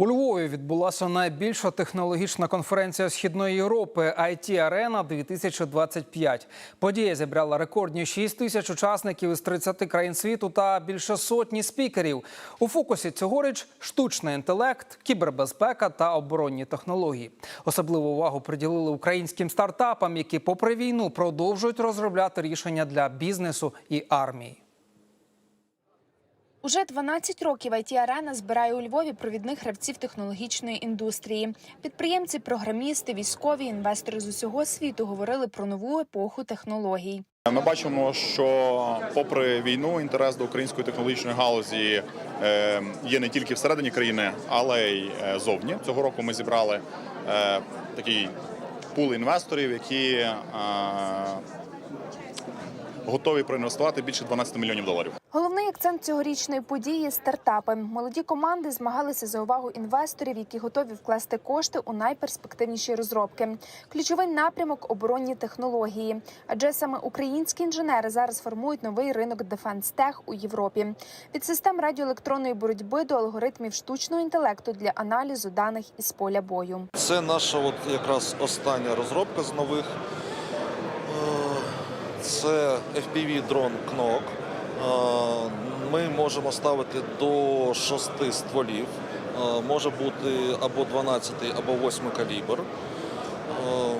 У Львові відбулася найбільша технологічна конференція Східної Європи IT Арена 2025 Подія зібрала рекордні 6 тисяч учасників із 30 країн світу та більше сотні спікерів. У фокусі цьогоріч штучний інтелект, кібербезпека та оборонні технології. Особливу увагу приділили українським стартапам, які, попри війну, продовжують розробляти рішення для бізнесу і армії. Уже 12 років it арена збирає у Львові провідних гравців технологічної індустрії. Підприємці, програмісти, військові, інвестори з усього світу говорили про нову епоху технологій. Ми бачимо, що попри війну інтерес до української технологічної галузі е, є не тільки всередині країни, але й е, зовні. Цього року ми зібрали е, такий пул інвесторів, які готові проінвестувати більше 12 мільйонів доларів. Акцент цьогорічної події стартапи. Молоді команди змагалися за увагу інвесторів, які готові вкласти кошти у найперспективніші розробки. Ключовий напрямок оборонні технології. Адже саме українські інженери зараз формують новий ринок Tech у Європі. Від систем радіоелектронної боротьби до алгоритмів штучного інтелекту для аналізу даних із поля бою. Це наша от якраз остання розробка з нових. Е, Це FPV дрон Кнок. Ми можемо ставити до шести стволів. Е, Може бути або 12, або 8 калібр. Е,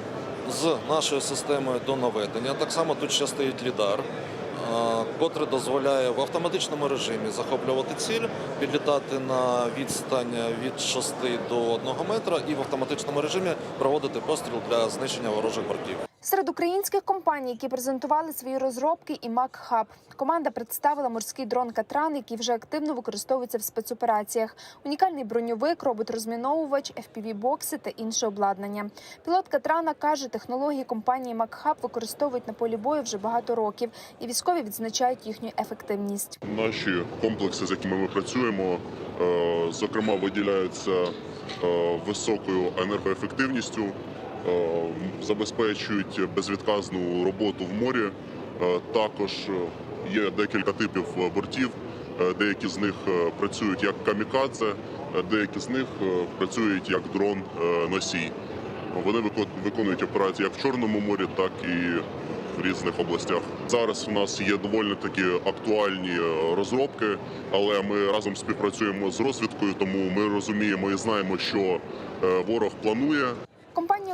З нашою системою до наведення. Так само тут ще стоїть лідар, е, котрий дозволяє в автоматичному режимі захоплювати ціль, підлітати на відстань від 6 до 1 метра і в автоматичному режимі проводити постріл для знищення ворожих бортів. Серед українських компаній, які презентували свої розробки, і Mac Hub. Команда представила морський дрон Катран, який вже активно використовується в спецопераціях. Унікальний броньовик, робот-розміновувач, FPV-бокси та інше обладнання. Пілот Катрана каже, технології компанії Mac Hub використовують на полі бою вже багато років, і військові відзначають їхню ефективність. Наші комплекси, з якими ми працюємо, е, зокрема, виділяються е, високою енергоефективністю, забезпечують безвідказну роботу в морі. Е, Також е, є декілька типів е, бортів. Е, Деякі з них е, працюють як камікадзе, е, деякі з них е, працюють як дрон е, носій. Вони виконують операції як в Чорному морі, так і в різних областях. Зараз у нас є доволі такі актуальні е, розробки, але ми разом співпрацюємо з розвідкою, тому ми розуміємо і знаємо, що е, ворог планує.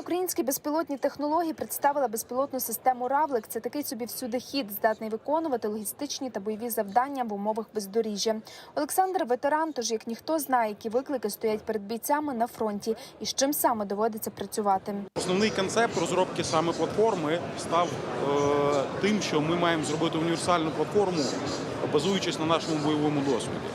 Українські безпілотні технології представила безпілотну систему Равлик. Це такий собі всюди хід, здатний виконувати логістичні та бойові завдання в умовах бездоріжжя. Олександр ветеран, тож як ніхто знає, які виклики стоять перед бійцями на фронті і з чим саме доводиться працювати. Основний концепт розробки саме платформи став е, тим, що ми маємо зробити універсальну платформу, базуючись на нашому бойовому досвіді.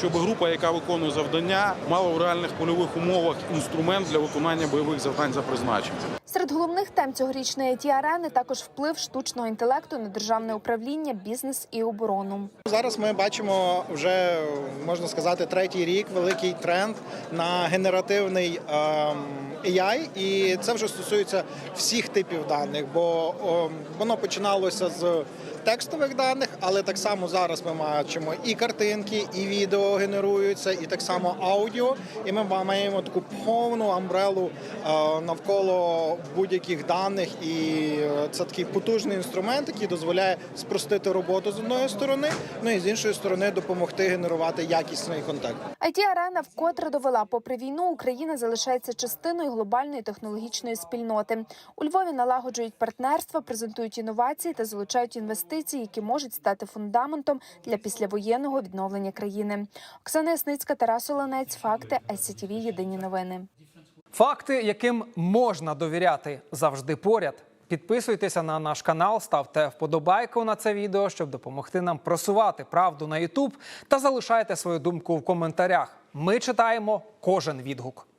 Щоб група, яка виконує завдання, мала в реальних польових умовах інструмент для виконання бойових завдань за призначенням. Серед головних тем цьогорічної it арени також вплив штучного інтелекту на державне управління, бізнес і оборону. Зараз ми бачимо вже можна сказати третій рік великий тренд на генеративний ем, AI, і це вже стосується всіх типів даних, бо ом, воно починалося з текстових даних, але так само зараз ми бачимо і картинки, і відео генеруються, і так само аудіо. І ми маємо таку повну амбрелу е, навколо будь-яких даних. І е, це такий потужний інструмент, який дозволяє спростити роботу з одної сторони, ну і з іншої сторони допомогти генерувати якісний контент. it арена вкотре довела, попри війну, Україна залишається частиною глобальної технологічної спільноти. У Львові налагоджують партнерства, презентують інновації та залучають інвестиції, які можуть стати фундаментом для післявоєнного відновлення країни. Оксана Ясницька, Тарас Оленець, факти СCTV, Єдині новини. Факти, яким можна довіряти, завжди поряд. Підписуйтеся на наш канал, ставте вподобайку на це відео, щоб допомогти нам просувати правду на YouTube та залишайте свою думку в коментарях. Ми читаємо кожен відгук.